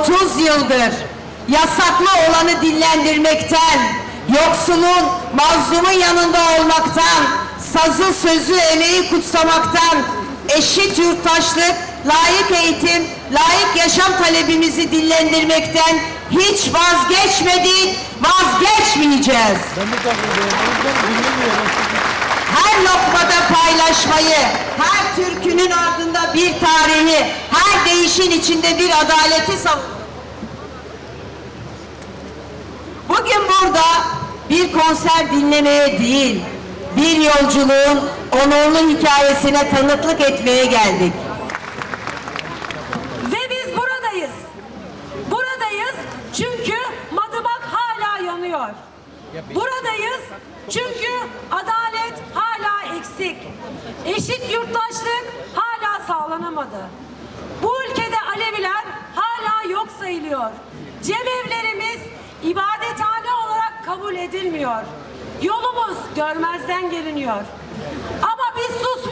30 yıldır yasaklı olanı dillendirmekten, yoksulun, mazlumun yanında olmaktan, sazı sözü emeği kutsamaktan, eşit yurttaşlık, layık eğitim, layık yaşam talebimizi dillendirmekten hiç vazgeçmedik, vazgeçmeyeceğiz. Ben. O yüzden dinlemiyorum. Paylaşmayı, her türkünün ardında bir tarihi, her değişin içinde bir adaleti savunuyoruz. Bugün burada bir konser dinlemeye değil, bir yolculuğun onurlu hikayesine tanıklık etmeye geldik. Ve biz buradayız. Buradayız çünkü madımak hala yanıyor. Buradayız çünkü adalet hala eksik. Eşit yurttaşlık hala sağlanamadı. Bu ülkede Aleviler hala yok sayılıyor. Cemevlerimiz ibadethane olarak kabul edilmiyor. Yolumuz görmezden geliniyor. Ama biz susmuyoruz.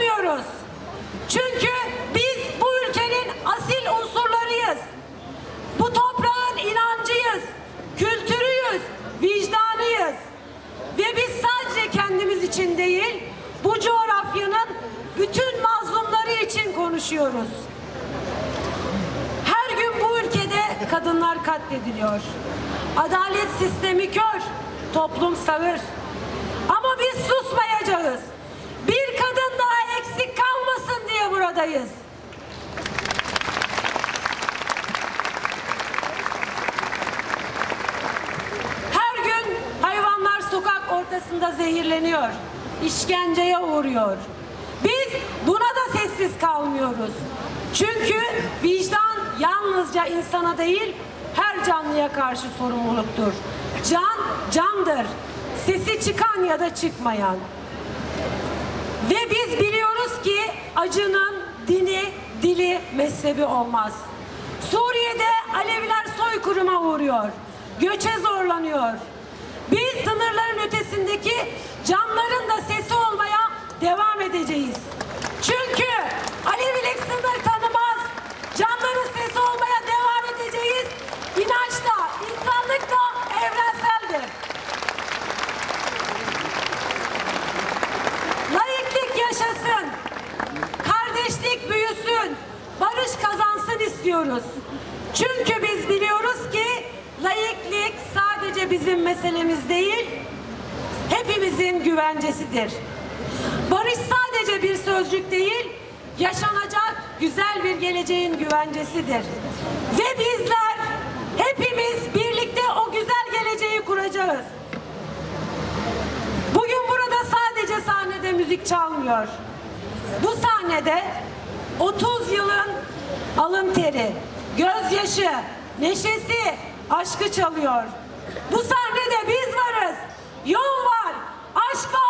Konuşuyoruz. Her gün bu ülkede kadınlar katlediliyor. Adalet sistemi kör, toplum sağır. Ama biz susmayacağız. Bir kadın daha eksik kalmasın diye buradayız. Her gün hayvanlar sokak ortasında zehirleniyor. işkenceye uğruyor. Biz buna da sessiz kalmıyoruz. Çünkü vicdan yalnızca insana değil, her canlıya karşı sorumluluktur. Can, candır. Sesi çıkan ya da çıkmayan. Ve biz biliyoruz ki acının dini, dili, mezhebi olmaz. Suriye'de Aleviler soykırıma uğruyor. Göçe zorlanıyor. Biz sınırların ötesindeki canların da sesi olmaya devam edeceğiz. İstiyoruz. Çünkü biz biliyoruz ki laiklik sadece bizim meselemiz değil, hepimizin güvencesidir. Barış sadece bir sözcük değil, yaşanacak güzel bir geleceğin güvencesidir. Ve bizler hepimiz birlikte o güzel geleceği kuracağız. Bugün burada sadece sahnede müzik çalmıyor. Bu sahnede 30 yılın alın teri, gözyaşı, neşesi, aşkı çalıyor. Bu sahnede biz varız. Yol var, aşk var,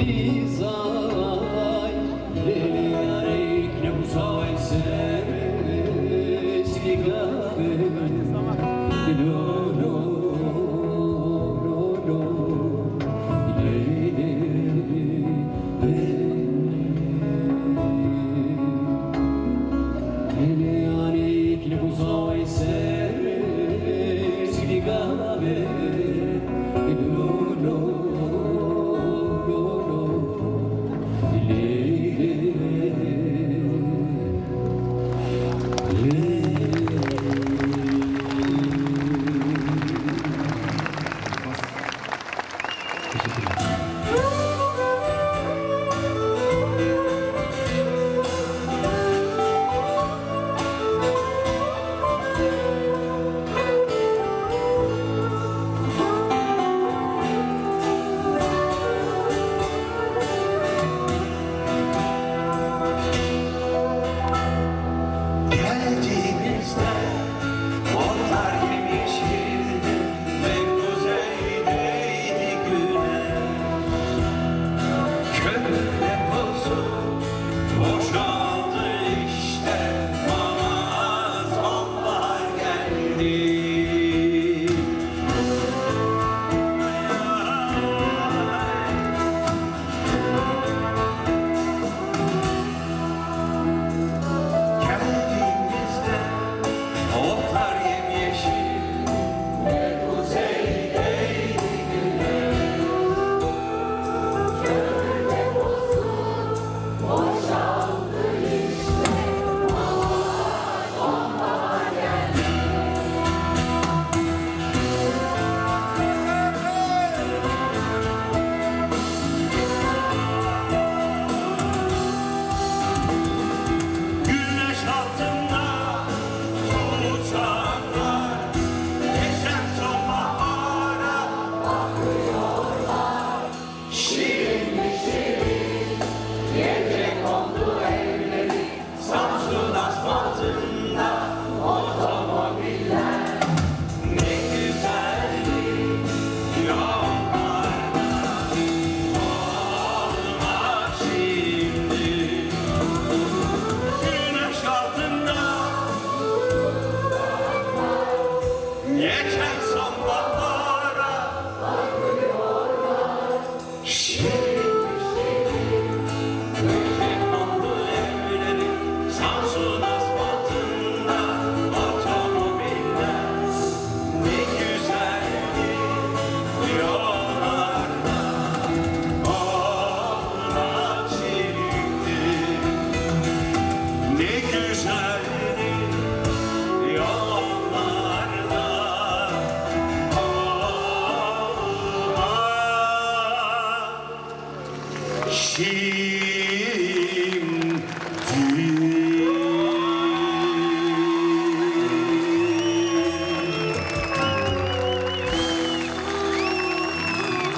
Yeah.